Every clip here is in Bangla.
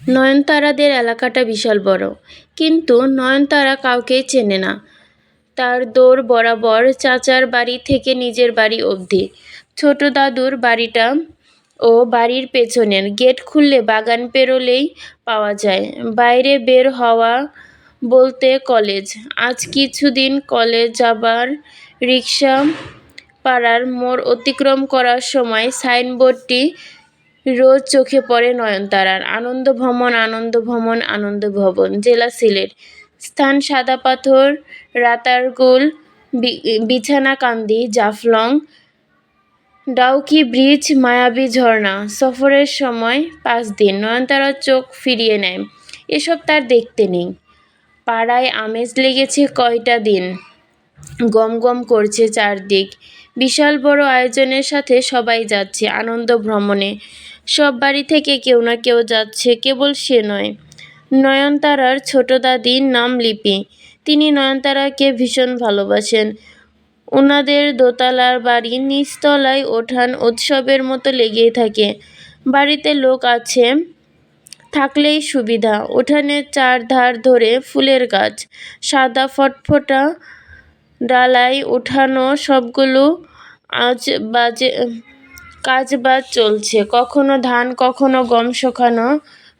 নয়নতারাদের এলাকাটা বিশাল বড়। কিন্তু নয়নতারা কাউকেই চেনে না। তার দৌড় বরাবর চাচার বাড়ি থেকে নিজের বাড়ি অবধি। ছোট দাদুর বাড়িটা ও বাড়ির পেছনের গেট খুললে বাগান পেরোলেই পাওয়া যায়। বাইরে বের হওয়া বলতে কলেজ। আজ কিছুদিন কলেজ যাবার রিক্সা পাড়ার মোড় অতিক্রম করার সময় সাইনবোর্ডটি রোজ চোখে পড়ে নয়নতারার। আনন্দ ভ্রমণ আনন্দ ভ্রমণ, আনন্দ ভবন জেলা সিলেট। স্থান সাদা পাথর, রাতারগুল বিছানাকান্দি, জাফলং, ডাউকি ব্রিজ, মায়াবী ঝর্ণা। সফরের সময় পাঁচ দিন। নয়নতারা চোখ ফিরিয়ে নেয়। এসব তার দেখতে নেই। পাড়ায় আমেজ লেগেছে কয়টা দিন? গম গম করছে চারদিক। বিশাল বড় আয়োজনের সাথে সবাই যাচ্ছে আনন্দ ভ্রমণে। সব বাড়ি থেকে কেউ না কেউ যাচ্ছে, কেবল সে নয়। নয়নতারার ছোট দাদির নাম লিপি। তিনি নয়নতারাকে ভীষণ ভালোবাসেন। ওনাদের দোতলার বাড়ি নিচতলায় ওঠান উৎসবের মতো লেগেই থাকে। বাড়িতে লোক আছে, থাকলেই সুবিধা। উঠানের চার ধার ধরে ফুলের গাছ। সাদা ফটফটা ডালায় উঠানো সবগুলো আজ বাজে কাজবাজ চলছে। কখনো ধান, কখনো গম শোকানো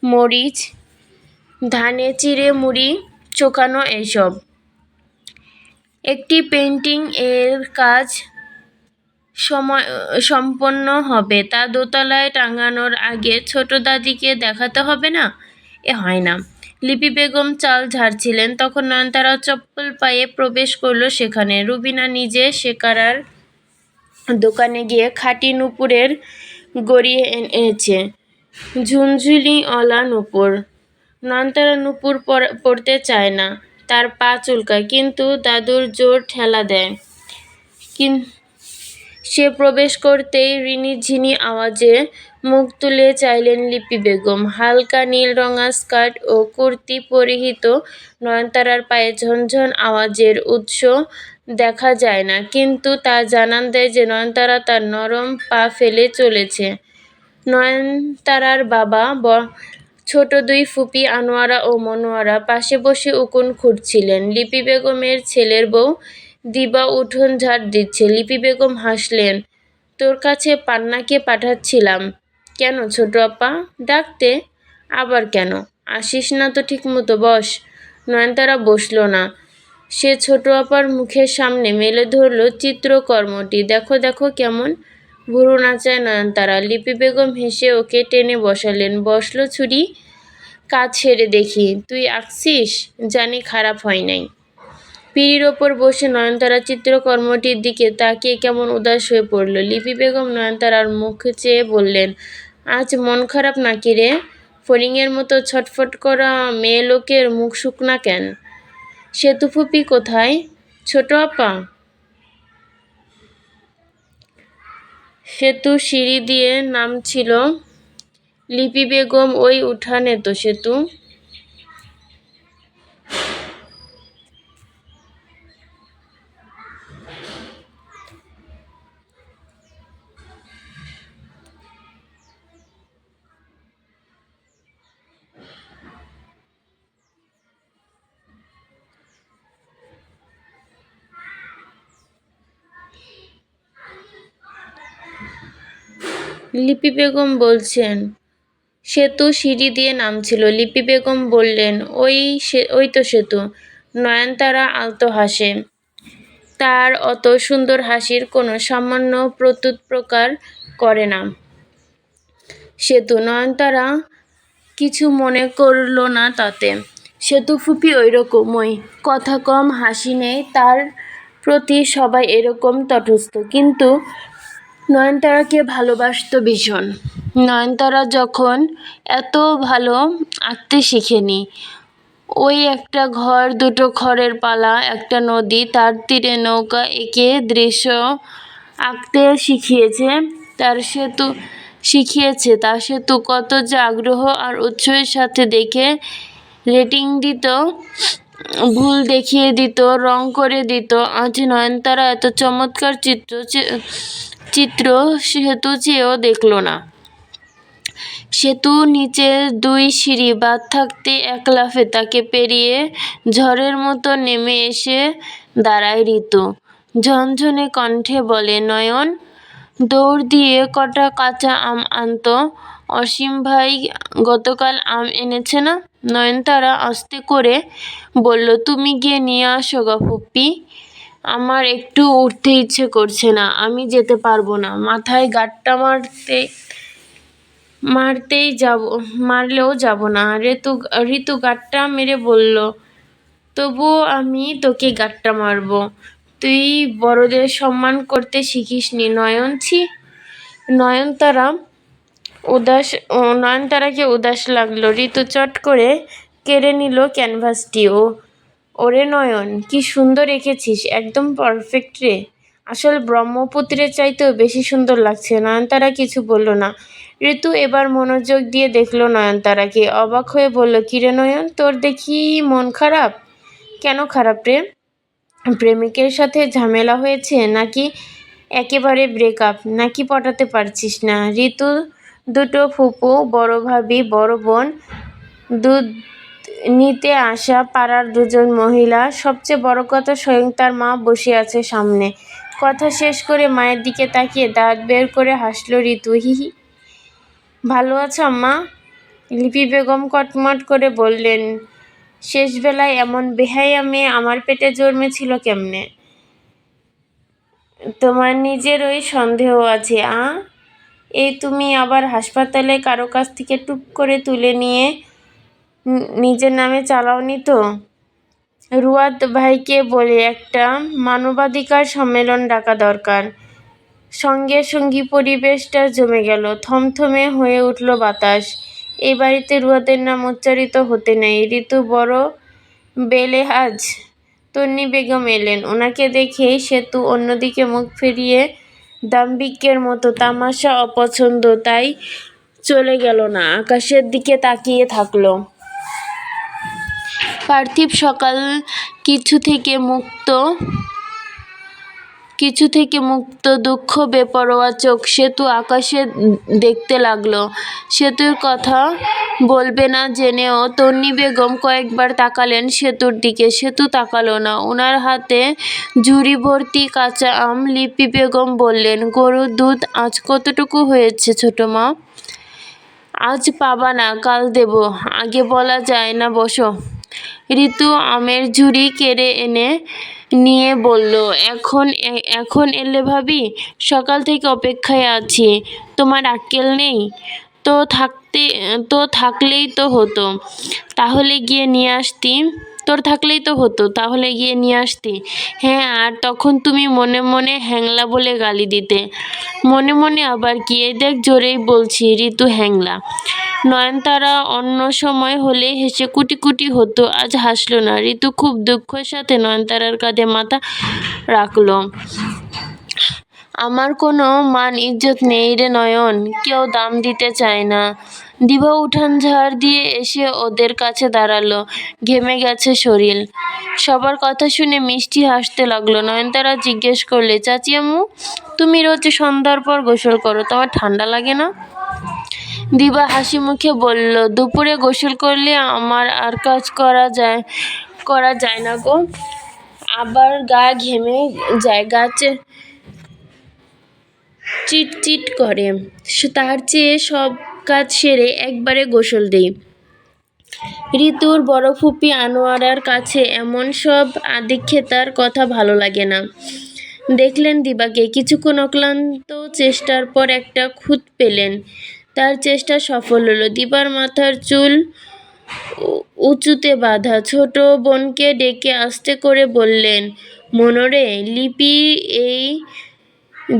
মরিচ, ধানে চিড়ে মুড়ি চোকানো এইসব। একটি পেন্টিং এর কাজ সময়, সম্পন্ন হবে। তা দোতলায় টাঙানোর আগে ছোট দাদিকে দেখাতে হবে না? এ হয় না। লিপি বেগম চাল ঝাড়ছিলেন। তখন নয়নতারা চপ্পল পায়ে প্রবেশ করল সেখানে। রুবিনা নিজে শেকারার দোকানে গিয়ে খাঁটি নুপুরের গড়িয়ে এনেছে। ঝুনঝুনিওয়ালা নুপুর। নয়নতারা নুপুর পর- পরতে চায় না। তার পা চুলকায়, কিন্তু দাদুর জোর ঠেলা দেয়। কিন, সে প্রবেশ করতেই রিনিঝিনি আওয়াজে মুখ তুলে চাইলেন লিপি বেগম। হালকা নীল রঙা স্কার্ট ও কুর্তি পরিহিত নয়নতারার পায়ে ঝনঝন আওয়াজের উৎস দেখা যায় না, কিন্তু তা জানান দেয় যে নয়নতারা তার নরম পা ফেলে চলেছে। নয়নতারার বাবা ব- ছোট দুই ফুপি আনোয়ারা ও মনোয়ারা পাশে বসে উকুন খুঁড়ছিলেন। লিপি বেগমের ছেলের বউ দিবা উঠোন ঝাড় দিচ্ছে। লিপি বেগম হাসলেন, তোর কাছে পান্নাকে পাঠাচ্ছিলাম। কেন ছোট আপা? ডাকতে? আবার কেন? আসিস না তো ঠিক মতো বস। নয়নতারা বসল না। সে ছোট আপার মুখের সামনে মেলে ধরলো চিত্রকর্মটি। দেখো দেখো কেমন। ভুরু নাচায় নয়নতারা। লিপি বেগম হেসে ওকে টেনে বসালেন। বসল ছুরি কাজ ছেড়ে দেখি। তুই আঁকছিস? জানি খারাপ হয় নাই। পিঁড়ির ওপর বসে নয়নতারা চিত্রকর্মটির দিকে তাকিয়ে কেমন উদাস হয়ে পড়ল। লিপি বেগম নয়নতারার মুখ চেয়ে বললেন, আজ মন খারাপ নাকি রে? ফড়িংয়ের মতো ছটফট করা মেয়ে লোকের মুখ শুকনা কেন? সেতুফুপি কোথায়? ছোট আপা। সেতু সিঁড়ি দিয়ে নামছিল লিপি বেগম ওই উঠানে তো সেতু। লিপি বেগম বলছেন, সেতু সিঁড়ি দিয়ে নামছিল। লিপি বেগম বললেন, ওই সে, ওই তো সেতু। নয়নতারা আলতো হাসে, তার অত সুন্দর হাসির কোনো সামান্য প্রত্যুত প্রকার করে না। সেতু, নয়নতারা কিছু মনে করল না তাতে। সেতু ফুপি ওই রকমই কথা কম, হাসি নেই, তার প্রতি সবাই এরকম তটস্থ। কিন্তু নয়নতারাকে ভালোবাসত ভীষণ। নয়নতারা যখন এত ভালো আঁকতে শিখেনি, ওই একটা ঘর, দুটো খড়ের পালা, একটা নদী, তার তীরে নৌকা এঁকে দৃশ্য আঁকতে শিখিয়েছে, তার সেতু শিখিয়েছে তা সেতু কত যে আগ্রহ আর উৎসাহের সাথে দেখে রেটিং দিত ভুল দেখিয়ে দিত, রং করে দিত। আজ নয়নতারা এত চমৎকার চিত্র চিত্র সেতু চেয়েও দেখল না। সেতু নিচে দুই সিঁড়ি, বাদ থাকতে এক লাফে তাকে পেরিয়ে ঝড়ের মতো নেমে এসে দাঁড়ায় ঋতু। ঝনঝনে কণ্ঠে বলে, নয়ন, দৌড় দিয়ে কটা কাঁচা আম আনতো? অসীম ভাই গতকাল আম এনেছে না? নয়নতারা আস্তে করে বলল, তুমি গিয়ে নিয়ে আসো গো আমার একটু উঠতে ইচ্ছে করছে না, আমি যেতে পারব না। মাথায় গাঁটটা মারতে, মারতেই যাব, মারলেও যাব না। ঋতু ঋতু গাঁটটা মেরে বলল, তবুও আমি তোকে গাঁটটা মারবো। তুই বড়দের সম্মান করতে শিখিসনি, নয়ন ছি? নয়নতারা উদাস নয়নতারাকে উদাস লাগল। ঋতু চট করে কেড়ে নিল ক্যানভাসটি। ও, ওরে নয়ন, কি সুন্দর এঁকেছিস, একদম পারফেক্ট রে। আসল ব্রহ্মপুত্রের চাইতেও বেশি সুন্দর লাগছে। নয়নতারা কিছু বলল না। ঋতু এবার মনোযোগ দিয়ে দেখল নয়নতারাকে। অবাক হয়ে বলল, কিরে নয়ন, তোর দেখি মন খারাপ? কেন খারাপ রে? প্রেমিকের সাথে ঝামেলা হয়েছে নাকি একেবারে ব্রেকআপ নাকি পটাতে পারছিস না? ঋতু দুটো ফুপু, বড় ভাবি, বড় বোন, দুধ নিতে আসা পাড়ার দুজন মহিলা, সবচেয়ে বড় কথা স্বয়ং তার মা বসে আছে সামনে। কথা শেষ করে মায়ের দিকে তাকিয়ে দাঁত বের করে হাসল ঋতু হিহি ভালো আছো আম্মা? লিপি বেগম কটমট করে বললেন, শেষবেলায় এমন বেহাইয়া মেয়ে আমার পেটে জন্মেছিল কেমনে? তোমার নিজেরই সন্দেহ আছে, আ? এই তুমি আবার হাসপাতালে কারও কাছ থেকে টুপ করে তুলে নিয়ে নিজের নামে চালাওনি তো? রুয়াদ ভাইকে বলে একটা মানবাধিকার সম্মেলন ডাকা দরকার। সঙ্গে সঙ্গী পরিবেশটা জমে গেল, থমথমে হয়ে উঠল বাতাস। এই বাড়িতে রুয়াদের নাম উচ্চারিত হতে নেই। ঋতু বড় বেলেহাজ। তন্নি বেগম এলেন। ওনাকে দেখেই সেতু অন্যদিকে মুখ ফিরিয়ে দাম্ভিকের মতো তামাশা অপছন্দ, তাই চলে গেল না, আকাশের দিকে তাকিয়ে থাকল। পার্থিব সকাল কিছু থেকে মুক্ত কিছু থেকে মুক্ত দুঃখ, বেপরোয়া চোখ সেতু আকাশে দেখতে লাগল। সেতুর কথা বলবে না জেনেও তন্নি বেগম কয়েকবার তাকালেন সেতুর দিকে। সেতু তাকালো না। ওনার হাতে ঝুড়ি ভর্তি কাঁচা আম লিপি বেগম বললেন, গরুর দুধ আজ কতটুকু হয়েছে ছোট মা? আজ পাবা না, কাল দেব। আগে বলা যায় না, বসো। ঋতু আমের ঝুড়ি কেড়ে এনে নিয়ে বলল, এখন এখন এলে ভাবি, সকাল থেকে অপেক্ষায় আছি। তোমার আক্কেল নেই? তো থাকতে, তো থাকলেই তো হতো। তাহলে গিয়ে নিয়ে আসতি। তোর থাকলেই তো হতো, তাহলে গিয়ে নিয়ে আসতি। হ্যাঁ আর তখন তুমি মনে মনে হ্যাংলা বলে গালি দিতে। মনে মনে আবার কি, এই দেখ জোরেই বলছি, ঋতু হ্যাংলা। নয়নতারা অন্য সময় হলে হেসে কুটি কুটি হতো, আজ হাসলো না। ঋতু খুব দুঃখের সাথে নয়নতারার কাঁধে মাথা রাখল। আমার কোনো মান ইজ্জত নেই রে নয়ন, কেউ দাম দিতে চায় না। দিবা উঠান ঝাড় দিয়ে এসে ওদের কাছে দাঁড়াল। ঘেমে গেছে শরীর। সবার কথা শুনে মিষ্টি হাসতে লাগল। নয়নতারা জিজ্ঞেস করলে, চাচি আম্মু, তুমি রোজ সন্ধ্যার পর গোসল করো? তোমার ঠান্ডা লাগে না? দিবা হাসি মুখে বলল, দুপুরে গোসল করলে আমার আর কাজ করা যায় করা যায় না গো। আবার গা ঘেমে যায় গাছে চিটচিট করে। তার চেয়ে সব কাজ সেরে একবারে গোসল দেই। ঋতুর বড় ফুপি আনোয়ারার কাছে এমন সব আদিক্ষেতার কথা ভালো লাগে না। দেখলেন দিবাকে, কিছুক্ষণ অক্লান্ত চেষ্টার পর একটা খুঁত পেলেন। তার চেষ্টা সফল হলো। দিবার মাথার চুল উঁচুতে বাঁধা। ছোট বোনকে ডেকে আস্তে করে বললেন, মনোরে, লিপি এই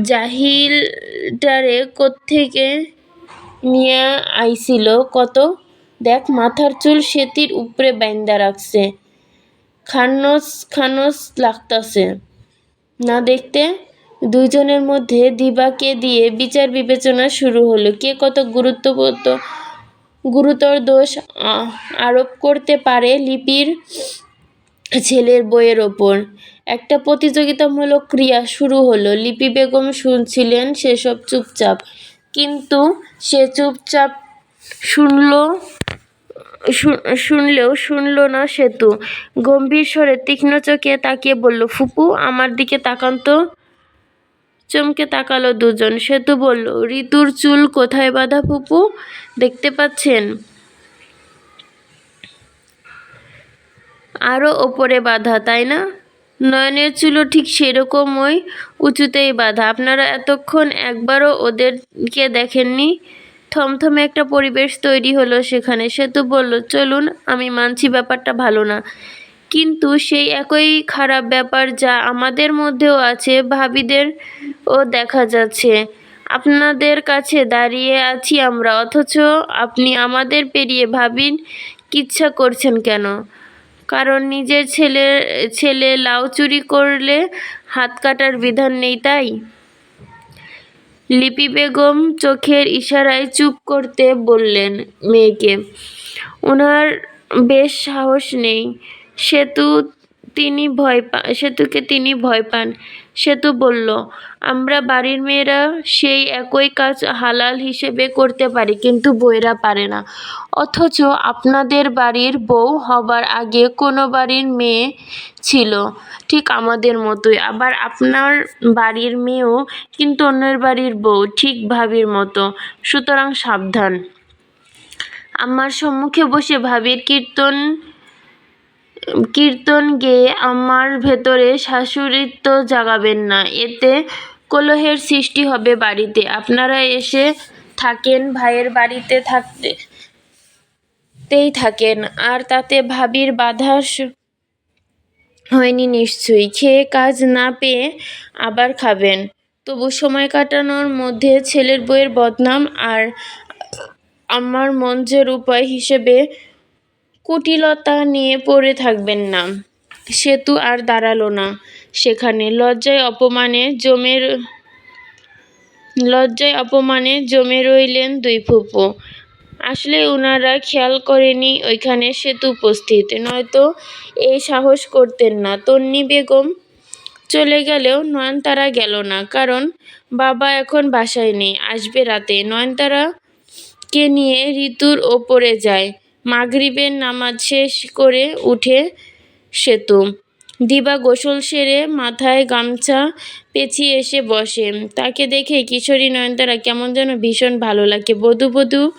জাহিলটারে কোত্থেকে নিয়ে আইছিল, কত? দেখ, মাথার চুল সেতির উপরে বাইন্দা রাখছে। খানস খানস লাগতাছে। না দেখতে? দুইজনের মধ্যে দিবাকে দিয়ে বিচার বিবেচনা শুরু হলো। কে কত গুরুত্বপূর্ণ গুরুতর দোষ আরোপ করতে পারে লিপির ছেলের বইয়ের ওপর? একটা প্রতিযোগিতামূলক ক্রিয়া শুরু হলো। লিপি বেগম শুনছিলেন সেসব চুপচাপ। কিন্তু সে চুপচাপ শুনল শুনলেও শুনল না সেতু। গম্ভীর স্বরে তীক্ষ্ণ চোখে তাকিয়ে বলল, ফুপু, আমার দিকে তাকান তো। চমকে তাকালো দুজন। সেতু বলল, ঋতুর চুল কোথায় বাঁধা ফুপু? দেখতে পাচ্ছেন? আরও ওপরে বাঁধা, তাই না? নয়নের চুলও ঠিক সেরকমই উঁচুতেই বাঁধা। আপনারা এতক্ষণ একবারও ওদেরকে দেখেননি। থমথমে একটা পরিবেশ তৈরি হলো সেখানে। সেতু বলল, চলুন, আমি মানছি ব্যাপারটা ভালো না। কিন্তু সেই একই খারাপ ব্যাপার যা আমাদের মধ্যেও আছে ভাবিদের ও দেখা যাচ্ছে। আপনাদের কাছে দাঁড়িয়ে আছি আমরা, অথচ আপনি আমাদের পেরিয়ে ভাবিন কিচ্ছা করছেন কেন? কারণ নিজের ছেলে ছেলে লাউ চুরি করলে হাত কাটার বিধান নেই, তাই? লিপি বেগম চোখের ইশারায় চুপ করতে বললেন মেয়েকে। ওনার বেশ সাহস নেই। সেতু তিনি ভয় পা, সেতুকে তিনি ভয় পান। সেতু বলল, আমরা বাড়ির মেয়েরা সেই একই কাজ হালাল হিসেবে করতে পারি, কিন্তু বইরা পারে না। অথচ আপনাদের বাড়ির বউ হবার আগে কোনো বাড়ির মেয়ে ছিল, ঠিক আমাদের মতোই। আবার আপনার বাড়ির মেয়েও কিন্তু অন্যের বাড়ির বউ, ঠিক ভাবির মতো। সুতরাং সাবধান। আমার সম্মুখে বসে ভাবির কীর্তন কীর্তন গেয়ে আমার ভেতরে শাশুড়িত্ব জাগাবেন না। এতে কলহের সৃষ্টি হবে বাড়িতে। আপনারা এসে থাকেন, ভাইয়ের বাড়িতে থাকতে তেই থাকেন। আর তাতে ভাবির বাধা হয়নি নিশ্চয়ই। খেয়ে কাজ না পেয়ে আবার খাবেন। তবু সময় কাটানোর মধ্যে ছেলের বইয়ের বদনাম আর আমার মঞ্চের উপায় হিসেবে কুটিলতা নিয়ে পড়ে থাকবেন না। সেতু আর দাঁড়াল না। সেখানে লজ্জায় অপমানে জমে লজ্জায় অপমানে জমে রইলেন দুই ফুপু। আসলে ওনারা খেয়াল করেনি ওইখানে সেতু উপস্থিত, নয়তো এই সাহস করতেন না। তন্নি বেগম চলে গেলেও নয়নতারা গেল না, কারণ বাবা এখন বাসায় নেই, আসবে রাতে। নয়নতারাকে নিয়ে ঋতুর ওপরে যায়। মাগরিবের নামাজ শেষ করে উঠে সেতু। দিবা গোসল সেরে মাথায় গামছা পেঁচিয়ে এসে বসে। তাকে দেখে কিশোরী নয়নতারা কেমন যেন ভীষণ ভালো লাগে। বধু বধু,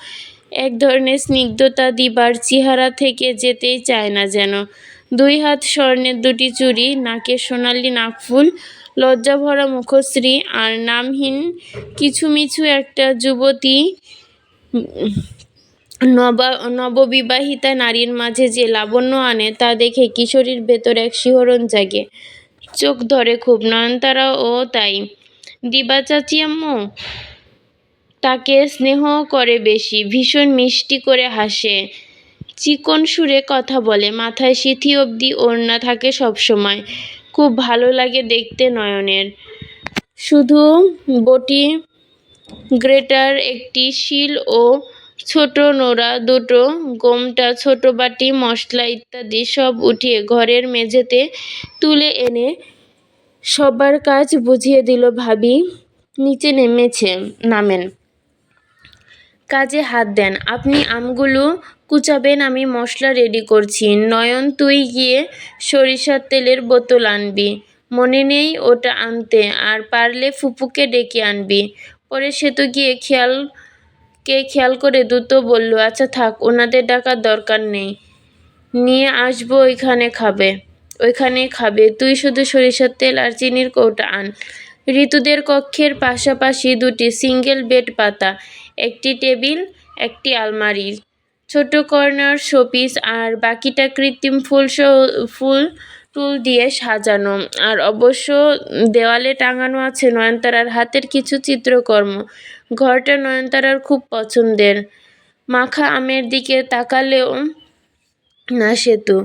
এক ধরনের স্নিগ্ধতা দিবার চেহারা থেকে যেতেই চায় না যেন। দুই হাত স্বর্ণের দুটি চুড়ি নাকে সোনালি নাকফুল, লজ্জাভরা মুখশ্রী আর নামহীন কিছু মিছু একটা যুবতী নববিবাহিতা নারীর মাঝে যে লাবণ্য আনে তা দেখে কিশোরীর ভেতর এক শিহরণ জাগে। চোখ ধরে খুব নয়নতারাও তাই। দিবা চাচি আম্মু, তাকে স্নেহ করে বেশি, ভীষণ মিষ্টি করে হাসে। চিকন সুরে কথা বলে, মাথায় সিথি অবধি ওড়না থাকে সবসময় খুব ভালো লাগে দেখতে নয়নের। শুধু বটি গ্রেটার, একটি শিল ও ছোট নোড়া, দুটো গোমটা, ছোট বাটি, মশলা ইত্যাদি সব উঠিয়ে ঘরের মেঝেতে তুলে এনে সবার কাজ বুঝিয়ে দিল ভাবি। নিচে নেমেছে, নামেন। কাজে হাত দেন, আপনি আমগুলো কুচাবেন, আমি মশলা রেডি করছি। নয়ন, তুই গিয়ে সরিষার তেলের বোতল আনবি। মনে নেই ওটা আনতে, আর পারলে ফুপুকে ডেকে আনবি। পরে সে তো গিয়ে খেয়াল কে খেয়াল করে দ্রুত বলল আচ্ছা থাক, ওনাদের ডাকার দরকার নেই। নিয়ে আসব, ওইখানে খাবে। ওইখানেই খাবে। তুই শুধু সরিষার তেল আর চিনির কৌটা আন। ঋতুদের কক্ষের পাশাপাশি দুটি সিঙ্গেল বেড পাতা, একটি টেবিল, একটি আলমারি, ছোট কর্নার, শোপিস আর বাকিটা কৃত্রিম ফুল ফুল টুল দিয়ে সাজানো। আর অবশ্য দেওয়ালে টাঙানো আছে নয়নতারার হাতের কিছু চিত্রকর্ম। ঘরটা নয়নতারার খুব পছন্দের। মাখা আমের দিকে তাকালেও না সেতু।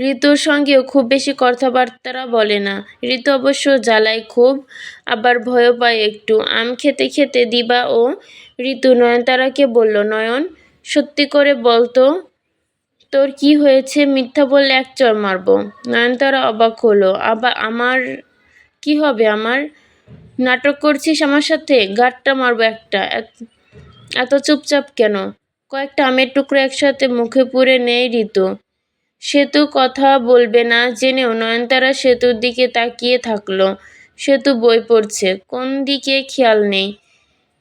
ঋতুর সঙ্গেও খুব বেশি কথাবার্তা বলে না। ঋতু অবশ্য জ্বালায় খুব, আবার ভয়ও পায় একটু। আম খেতে খেতে দিবা ও ঋতু নয়নতারাকে বলল, নয়ন, সত্যি করে বলতো, তোর কি হয়েছে মিথ্যা বললে এক চর মারবো? নয়নতারা অবাক হলো, আবার আমার, কি হবে আমার? নাটক করছিস আমার সাথে? গাঁটটা মারবো একটা। এত- চুপচাপ কেন? কয়েকটা আমের টুকরো একসাথে মুখে পুরে নেই ঋতু। সেতু কথা বলবে না। জেনেও নয়নতারা সেতুর দিকে তাকিয়ে থাকল। সেতু বই পড়ছে। কোন দিকে খেয়াল নেই?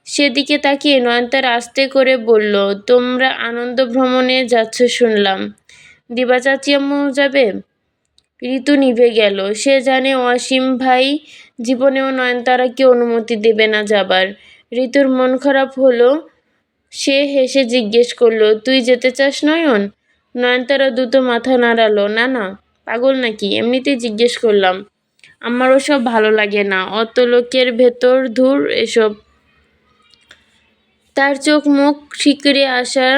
সেদিকে তাকিয়ে নয়নতারা আস্তে করে বলল, তোমরা আনন্দ ভ্রমণে যাচ্ছ শুনলাম। দিবা চাচি আম্মু যাবে? ঋতু নিভে গেল। সে জানে অসীম ভাই জীবনেও নয়নতারাকে অনুমতি দেবে না যাবার? ঋতুর মন খারাপ হলো, সে হেসে জিজ্ঞেস করল, তুই যেতে চাস নয়ন? নয়নতারা দ্রুত মাথা নাড়ালো, না না, পাগল নাকি? এমনিতেই জিজ্ঞেস করলাম আমার ওসব ভালো লাগে না, অত লোকের ভেতর ধুর এসব। তার চোখ মুখ ঠিকরে আসা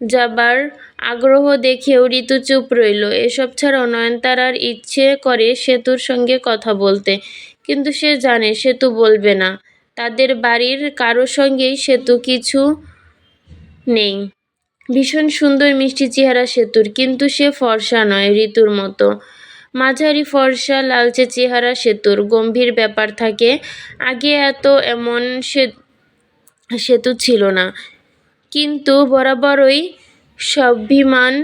যাবার আগ্রহ দেখেও ঋতু চুপ রইল, এসব ছাড়াও নয়নতারার ইচ্ছে করে সেতুর সঙ্গে কথা বলতে। কিন্তু সে জানে সেতু বলবে না। তাদের বাড়ির কারও সঙ্গেই সেতু কিছু নেই। ভীষণ সুন্দর মিষ্টি চেহারা সেতুর, কিন্তু সে ফর্সা নয় ঋতুর মতো। মাঝারি ফর্সা লালচে চেহারা সেতুর, গম্ভীর ব্যাপার থাকে। আগে এত এমন সে, সেতু ছিল না। কিন্তু বরাবরই স্বাভিমান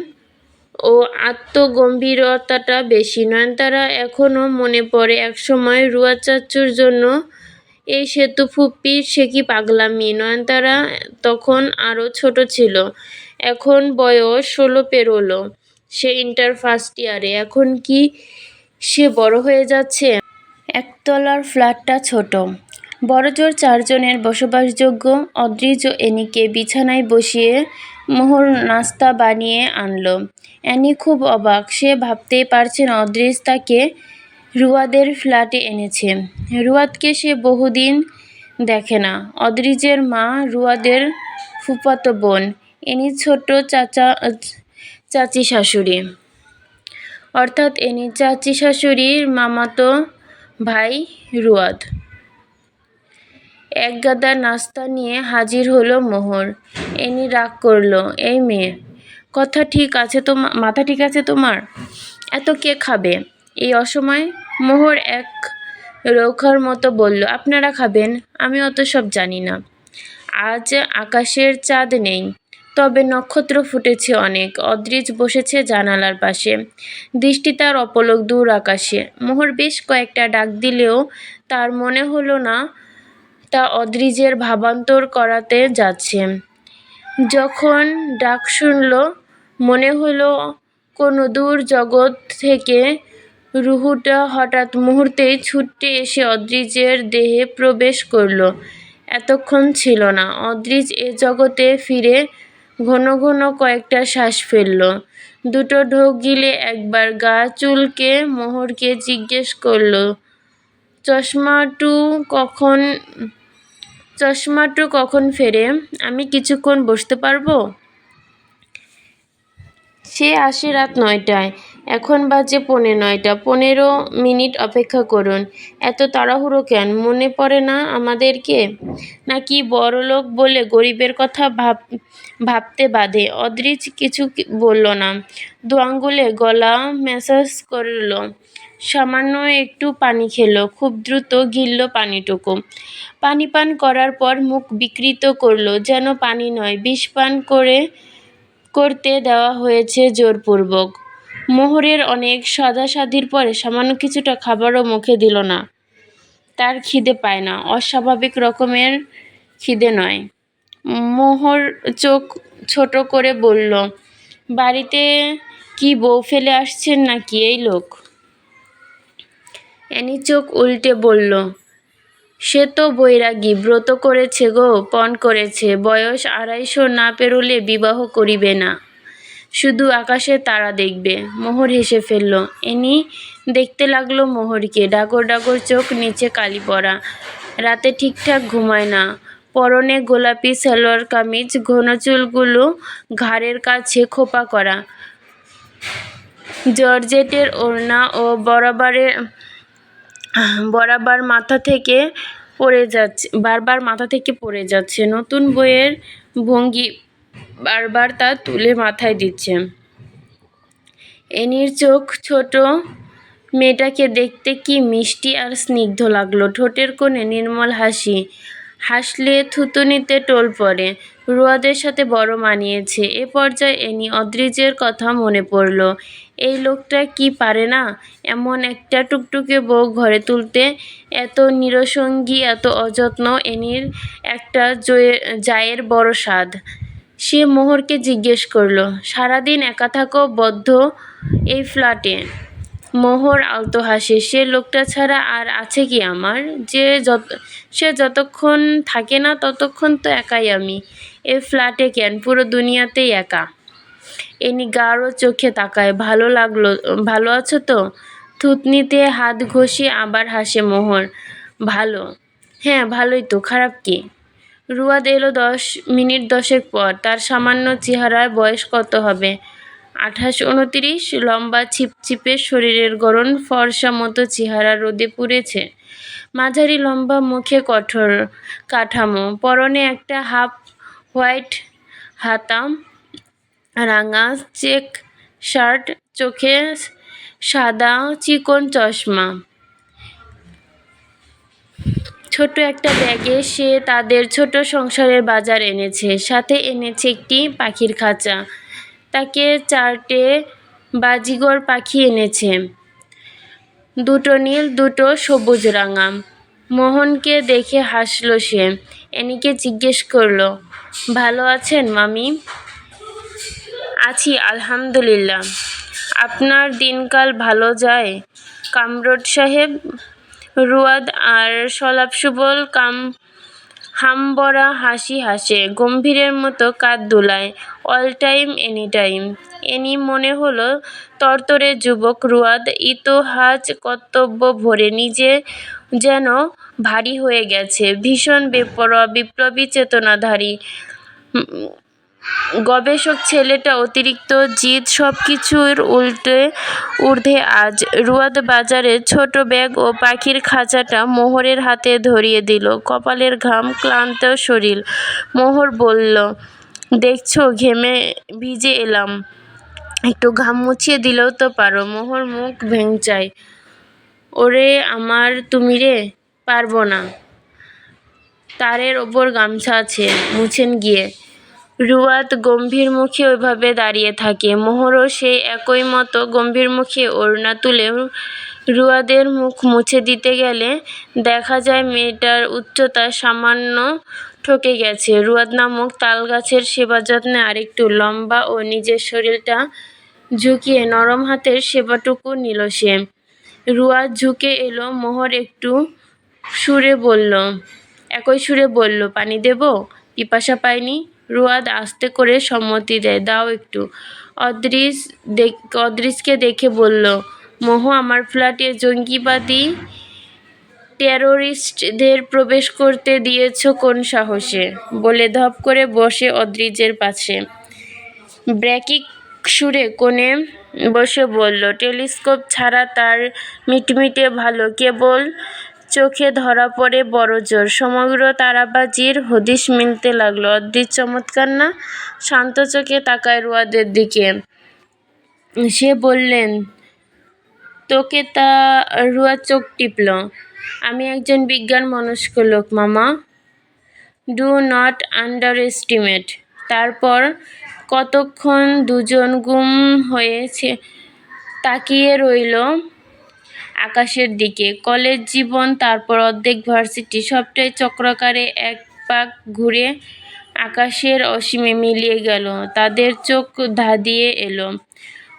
ও আত্মগম্ভীরতাটা বেশি নয়নতারা এখনও মনে পড়ে একসময় রুয়া চাচ্চুর জন্য, এই সেতু ফুপ্পির সে কি পাগলামি? নয়নতারা তখন আরও ছোট ছিল। এখন বয়স ষোলো পেরোলো। সে ইন্টার ফার্স্ট ইয়ারে। এখন কি সে বড় হয়ে যাচ্ছে? একতলার ফ্ল্যাটটা ছোট। বড়জোর চারজনের বসবাসযোগ্য অদ্রিজ এনিকে বিছানায় বসিয়ে মোহর নাস্তা বানিয়ে আনলো। অ্যানি খুব অবাক। সে ভাবতেই পারছে না তাকে রুয়াদের ফ্ল্যাটে এনেছে। রুয়াদকে সে বহুদিন দেখে না। অদ্রিজের মা রুয়াদের ফুফাতো বোন এনি ছোট চাচা, চাচি শাশুড়ি। অর্থাৎ এনি চাচি শাশুড়ির মামাতো ভাই রুয়াদ। এক গাদা নাস্তা নিয়ে হাজির হলো মোহর। এনি রাগ করল, এই মেয়ে, কথা ঠিক আছে তো মাথা ঠিক আছে তোমার? এত কে খাবে? এই অসময় মোহর এক রৌখার মতো বলল, আপনারা খাবেন, আমি অত সব জানি না। আজ আকাশের চাঁদ নেই, তবে নক্ষত্র ফুটেছে অনেক। অদ্রিজ বসেছে জানালার পাশে। দৃষ্টি তার অপলক দূর আকাশে। মোহর বেশ কয়েকটা ডাক দিলেও তার মনে হলো না তা অদ্রিজের ভাবান্তর করাতে যাচ্ছে। যখন ডাক শুনল, মনে হলো কোনো দূর জগৎ থেকে রুহুটা হঠাৎ মুহূর্তেই ছুটে এসে অদ্রিজের দেহে প্রবেশ করল। এতক্ষণ ছিল না। অদ্রিজ এ জগতে ফিরে ঘন ঘন কয়েকটা শ্বাস ফেলল। দুটো ঢোক গিলে একবার গা চুলকে মোহরকে জিজ্ঞেস করল, চশমাটু কখন চশমাটু কখন ফেরে? আমি কিছুক্ষণ বসতে পারব? সে আসে রাত নয়টায়। এখন বাজে পৌনে নয়টা। পনেরো মিনিট অপেক্ষা করুন। এত তাড়াহুড়ো কেন? মনে পড়ে না আমাদেরকে? নাকি বড়লোক বলে গরিবের কথা ভাব, ভাবতে বাধে? অদ্রিজ কিছু বলল না। দু আঙ্গুলে গলা ম্যাসাজ করল। সামান্য একটু পানি খেলো, খুব দ্রুত গিলল পানিটুকু। পানি পান করার পর মুখ বিকৃত করল, যেন পানি নয়, বিষ পান করে করতে দেওয়া হয়েছে জোরপূর্বক। মোহরের অনেক সাদাসাদির পরে সামান্য কিছুটা খাবারও মুখে দিল না। তার খিদে পায় না, অস্বাভাবিক রকমের খিদে নয়। মোহর চোখ ছোট করে বলল, বাড়িতে কি বউ ফেলে আসছেন নাকি এই লোক? অ্যানি চোখ উল্টে বলল, সে তো বৈরাগী, ব্রত করেছে গো, পণ করেছে। বয়স আড়াইশো না পেরোলে বিবাহ করিবে না। শুধু আকাশে তারা দেখবে। মোহর হেসে ফেলল। এনি দেখতে লাগল মোহরকে। ডাগর ডাগর চোখ নিচে কালি পড়া রাতে ঠিকঠাক ঘুমায় না। পরনে গোলাপি সালোয়ার কামিজ, ঘন চুলগুলো ঘাড়ের কাছে খোপা করা। জর্জেটের ওড়না ও বরাবরের বরাবর মাথা থেকে পড়ে যাচ্ছে, বারবার মাথা থেকে পড়ে যাচ্ছে। নতুন বইয়ের ভঙ্গি বারবার তা তুলে মাথায় দিচ্ছে। এনির চোখ ছোট, মেয়েটাকে দেখতে কি মিষ্টি আর স্নিগ্ধ লাগল। ঠোঁটের কোণে নির্মল হাসি, হাসলে থুতুনিতে টোল পড়ে। রুয়াদের সাথে বড় মানিয়েছে। এ পর্যায়ে এনি অদ্রিজের কথা মনে পড়ল। এই লোকটা কি পারে না? এমন একটা টুকটুকে বউ ঘরে তুলতে এত নিরসঙ্গী, এত অযত্ন, এনির একটা জয়ে- জায়ের বড় স্বাদ। সে মোহরকে জিজ্ঞেস করল, সারাদিন একা থাকো, বদ্ধ এই ফ্ল্যাটে? মোহর আলতো হাসে, সে লোকটা ছাড়া আর আছে কি আমার? যে যত, সে যতক্ষণ থাকে না ততক্ষণ তো একাই আমি। এ ফ্ল্যাটে কেন? পুরো দুনিয়াতেই একা। এনি গাঢ় চোখে তাকায়। ভালো লাগল, ভালো আছো তো? থুতনিতে হাত ঘষে আবার হাসে মোহর ভালো। হ্যাঁ ভালোই তো, খারাপ কি? রুয়াদ এলো দশ মিনিট দশেক পর। তার সামান্য চেহারার বয়স কত হবে? আঠাশ উনত্রিশ। লম্বা ছিপছিপে শরীরের গড়ন ফর্সা মতো চেহারা রোদে পুড়েছে। মাঝারি লম্বা মুখে কঠোর কাঠামো। পরনে একটা হাফ হোয়াইট হাতা রাঙা চেক শার্ট, চোখে সাদা চিকন চশমা। ছোট একটা ব্যাগে সে তাদের ছোট সংসারের বাজার এনেছে। সাথে এনেছে একটি পাখির খাঁচা। তাকে চারটে বাজিগর পাখি এনেছে। দুটো নীল, দুটো সবুজ রাঙা। মোহনকে দেখে হাসলো সে। এনিকে জিজ্ঞেস করল, ভালো আছেন, মামি? আছি, আলহামদুলিল্লাহ। আপনার দিনকাল ভালো যায়? কামরুড সাহেব, রুয়াদ আর সলাপ সুবল কাম হামবরা হাসি হাসে, গম্ভীরের মতো কাঁধ দুলায় all time any time any মনে হলো তরতরে যুবক রুয়াদ ইতোহাজ কর্তব্য ভরে নিজে যেন ভারী হয়ে গেছে, ভীষণ বেপরোয়া, বিপ্লবী, চেতনাধারী। গবেষক ছেলেটা অতিরিক্ত জিদ সব কিছুর উল্টে ঊর্ধ্বে আজ রুয়াদ বাজারে ছোট ব্যাগ ও পাখির খাঁচাটা মোহরের হাতে ধরিয়ে দিল। কপালের ঘাম, ক্লান্ত শরীর। মোহর বলল, দেখছ, ঘেমে ভিজে এলাম। একটু ঘাম মুছিয়ে দিলেও তো পারো। মোহর মুখ ভেঙচায়, ওরে আমার তুমি রে, পারব না। তারের ওপর গামছা আছে, মুছেন গিয়ে। রুয়াদ গম্ভীর মুখে ওইভাবে দাঁড়িয়ে থাকে। মোহরও সেই একই মতো গম্ভীর মুখে ওড়না তুলে রুয়াদের মুখ মুছে দিতে গেলে দেখা যায় মেয়েটার উচ্চতা সামান্য ঠকে গেছে। রুয়াদ নামক তালগাছের সেবা যত্নে আরেকটু লম্বা ও নিজের শরীরটা ঝুঁকিয়ে নরম হাতের সেবাটুকু নিল সে। রুয়াদ ঝুঁকে এলো, মোহর একটু সুরে বলল, একই সুরে বলল, পানি দেব? পিপাসা পাইনি? রুয়াদ আস্তে করে সম্মতি দেয়, দাও একটু। অদৃশ দেখ অদৃশকে দেখে বলল, মোহ, আমার ফ্ল্যাটে জঙ্গিবাদী টেরোরিস্টদের প্রবেশ করতে দিয়েছ কোন সাহসে? বলে ধপ করে বসে অদ্রিজের পাশে। ব্র্যাকিক সুরে কোণে বসে বলল, টেলিস্কোপ ছাড়া তার মিটমিটে ভালো। কেবল চোখে ধরা পড়ে বড় জোর। সমগ্র তারাবাজির হদিশ মিলতে লাগল। অদ্রিজ চমৎকার না? শান্ত চোখে তাকায় রুয়াদের দিকে। সে বললেন, তোকে তা রুয়া চোখ টিপল। আমি একজন বিজ্ঞান মনস্ক লোক, মামা। ডু নট আন্ডার এস্টিমেট তারপর কতক্ষণ দুজন গুম হয়েছে তাকিয়ে রইল আকাশের দিকে। কলেজ জীবন, তারপর অর্ধেক ভার্সিটি, সবটাই চক্রাকারে এক পাক ঘুরে আকাশের অসীমে মিলিয়ে গেল। তাদের চোখ ধাঁধিয়ে এলো।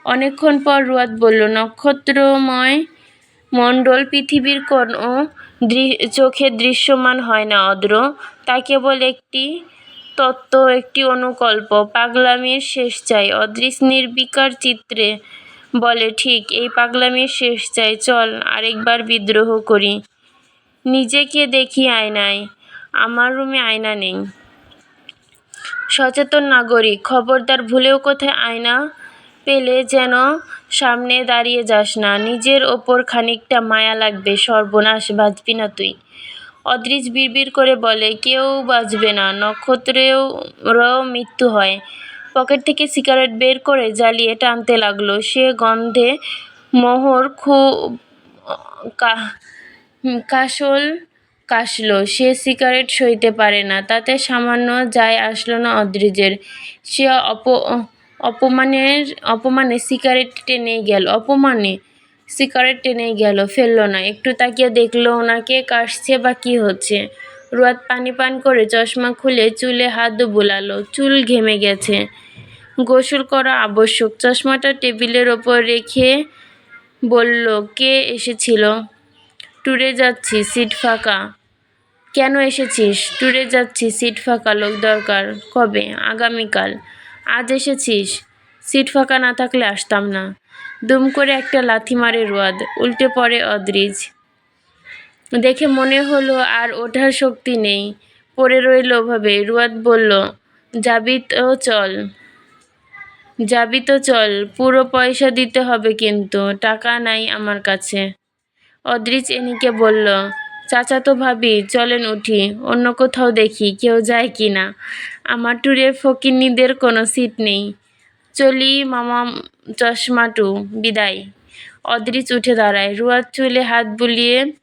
অনেকক্ষণ পর রুয়াদ বলল, নক্ষত্রময় মণ্ডল পৃথিবীর কোনো চোখে দৃশ্যমান হয় না, অদ্র। তা কেবল একটি তত্ত্ব, একটি অনুকল্প। পাগলামির শেষ চাই। অদৃশ নির্বিকার চিত্রে বলে, ঠিক, এই পাগলামির শেষ, চাই, চল, আরেকবার বিদ্রোহ করি। নিজেকে দেখি আয়নায়, আমার রুমে আয়না নেই। সচেতন নাগরিক, খবরদার, ভুলেও কোথায় আয়না পেলে যেন সামনে দাঁড়িয়ে যাস না। নিজের ওপর খানিকটা মায়া লাগবে, সর্বনাশ বাঁচবি না তুই। অদৃশ বিড়বিড় করে বলে, কেউ বাঁচবে না নক্ষত্রেও মৃত্যু হয়। পকেট থেকে সিগারেট বের করে জ্বালিয়ে টানতে লাগল। সে গন্ধে মোহর খুব কাশল কাশল। সে সিগারেট সইতে পারে না। তাতে সামান্য যায় আসলো না অদ্রিজের। সে অপ অপমানের অপমানে সিগারেট টেনেই গেল। অপমানে সিগারেট টেনে গেল, ফেলল না। একটু তাকিয়ে দেখল ওনাকে, কাশছে বা কী হচ্ছে। রুয়াদ পানি পান করে চশমা খুলে চুলে হাত বুলালো। চুল ঘেমে গেছে। গোসল করা আবশ্যক। চশমাটা টেবিলের ওপর রেখে বলল, কে এসেছিল? ট্যুরে যাচ্ছি, সিট ফাঁকা। কেন এসেছিস? ট্যুরে যাচ্ছি, সিট ফাঁকা, লোক দরকার। কবে? আগামীকাল। আজ এসেছিস? সিট ফাঁকা না থাকলে আসতাম না। দুম করে একটা লাথি মারে রোয়াদ। উল্টে পড়ে অদ্রিজ। দেখে মনে হলো আর ওঠার শক্তি নেই। পড়ে রইল ওভাবে। রুয়াদ বলল, যাবি তো চল। যাবি তো চল, পুরো পয়সা দিতে হবে কিন্তু, টাকা নাই আমার কাছে। অদ্রিজ এনিকে বলল, চাচা তো ভাবি, চলেন উঠি, অন্য কোথাও দেখি, কেউ যায় কি না। আমার ট্যুরে ফকিন্নিদের কোনো সিট নেই। চলি মামা চশমাটু, বিদায়। অদ্রিজ উঠে দাঁড়ায়, রুয়ার চুলে হাত বুলিয়ে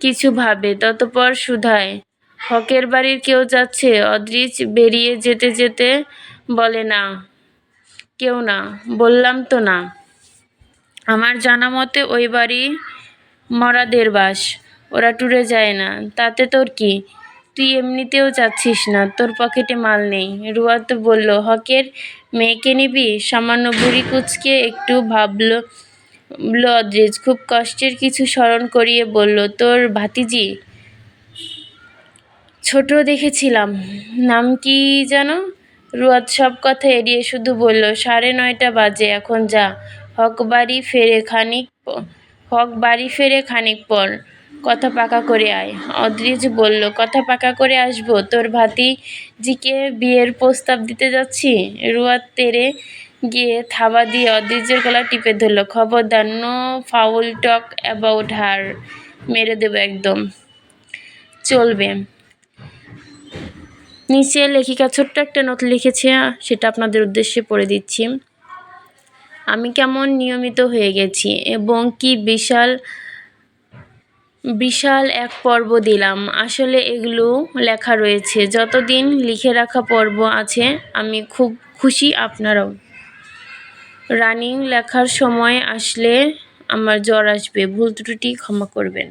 কিছু ভাবে, ততপর সুধায় হকের বাড়ির কেউ যাচ্ছে? অদ্রিজ বেরিয়ে যেতে যেতে বলে, না। কেউ না, বললাম তো না। আমার জানা মতে ওই বাড়ি মরাদের বাস, ওরা ট্যুরে যায় না। তাতে তোর কি? তুই এমনিতেও যাচ্ছিস না, তোর পকেটে মাল নেই। রুয়াত বলল, হকের মেয়েকে নিবি? সামান্য বুড়ি কুচকে একটু ভাবল অদ্রিজ, খুব কষ্টের কিছু স্মরণ করিয়ে বলল, তোর ভাতিজি? ছোট দেখেছিলাম। নাম কি যেন? রুয়াদ সব কথা এড়িয়ে শুধু বলল, সাড়ে নয়টা বাজে, এখন যা। হক বাড়ি ফেরে খানিক হক বাড়ি ফেরে খানিক পর কথা পাকা করে আয়। অদ্রিজ বলল, কথা পাকা করে আসব? তোর ভাতিজিকে বিয়ের প্রস্তাব দিতে যাচ্ছি? রুয়াদ তেরে গিয়ে থাবা দিয়ে অদ্রিজের গলা টিপে ধরল, খবরদার, no foul talk about her. মেরে দেবো একদম। চলবে। নিচে লেখিকা ছোট্ট একটা নোট লিখেছে, সেটা আপনাদের উদ্দেশ্যে পড়ে দিচ্ছি। আমি কেমন নিয়মিত হয়ে গেছি এবং কি বিশাল বিশাল এক পর্ব দিলাম। আসলে এগুলো লেখা রয়েছে। যতদিন লিখে রাখা পর্ব আছে, আমি খুব খুশি আপনারাও। রানিং লেখার সময় আসলে আমার জ্বর আসবে, ভুল ত্রুটি ক্ষমা করবেন।